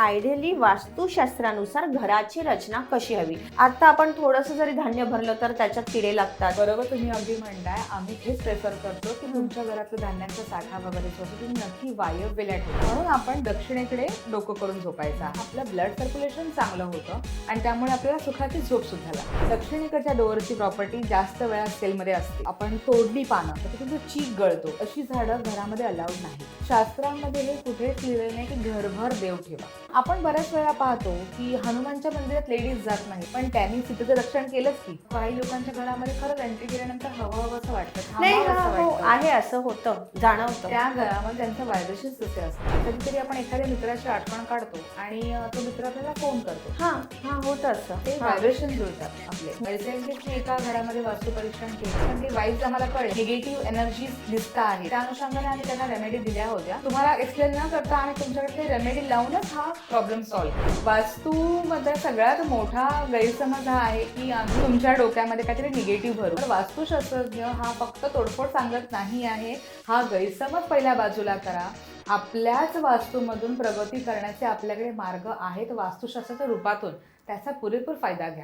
Ideally वास्तुशास्त्रानुसार घराची रचना कशी हवी? आता आपण थोडंसं जरी धान्य भरलं तर त्याच्यात किडे लागतात. बरोबर तुम्ही अगदी म्हणताय. आम्ही हेच प्रेफर करतो की तुमच्या घरातलं धान्यांचा साठा वगैरे जो असतो तुम्ही नक्की वायव्येला ठेवा. म्हणून आपण दक्षिणेकडे डोकं करून झोपायचा. आपलं ब्लड सर्क्युलेशन चांगलं होतं आणि त्यामुळे आपल्याला सुखाची झोप सुद्धा लागते. दक्षिणेकडच्या डोअरची प्रॉपर्टी जास्त वेळा सेलमध्ये असते. आपण तोडली पानं तर तुमचं चीक गळतो. अशी झाडं घरामध्ये अलाउड नाही शास्त्रांमध्ये हे कुठेच लिहिलेलं नाही की घरभर देव ठेवा. आपण बऱ्याच वेळा पाहतो की हनुमानच्या मंदिरात लेडीज जात नाही पण त्यांनी सीतेचं रक्षण केलंच की काही लोकांच्या घरामध्ये खरंच एंट्री केल्यानंतर हवं हवं असं वाटतं नाही हा, वाटतं. आहे असं होतं जाणवतं. त्या घरामध्ये त्यांचं व्हायब्रेशन तसे असतात. कधीतरी आपण एखाद्या मित्राची आठवण काढतो आणि तो मित्र आपल्याला फोन करतो. हा हा होत असं. ते. व्हायब्रेशन जुळतात आपले. रिसेंटली एका घरामध्ये वास्तू परीक्षण केलं. पण ते वाईफ आम्हाला कळले. निगेटिव्ह एनर्जी दिसत आहे त्या अनुषंगाने आम्ही त्यांना रेमेडी दिल्या होत्या. तुम्हाला एक्सप्लेन न करता आम्ही तुमच्याकडे रेमेडी लावूनच हा प्रॉब्लेम सॉल्व्ह वास्तू मध्ये सगळ्यात मोठा गैरसमज हा आहे की आम्ही तुमच्या डोक्यामध्ये काहीतरी निगेटिव्ह भरू. तर वास्तुशास्त्रज्ञ हा फक्त तोडफोड सांगत नाही आहे. हा गैरसमज पहिल्या बाजूला करा. आपल्याच वास्तूमधून प्रगती करण्याचे आपल्याकडे मार्ग आहेत वास्तुशास्त्राच्या रूपातून. त्याचा पुरेपूर फायदा घ्या.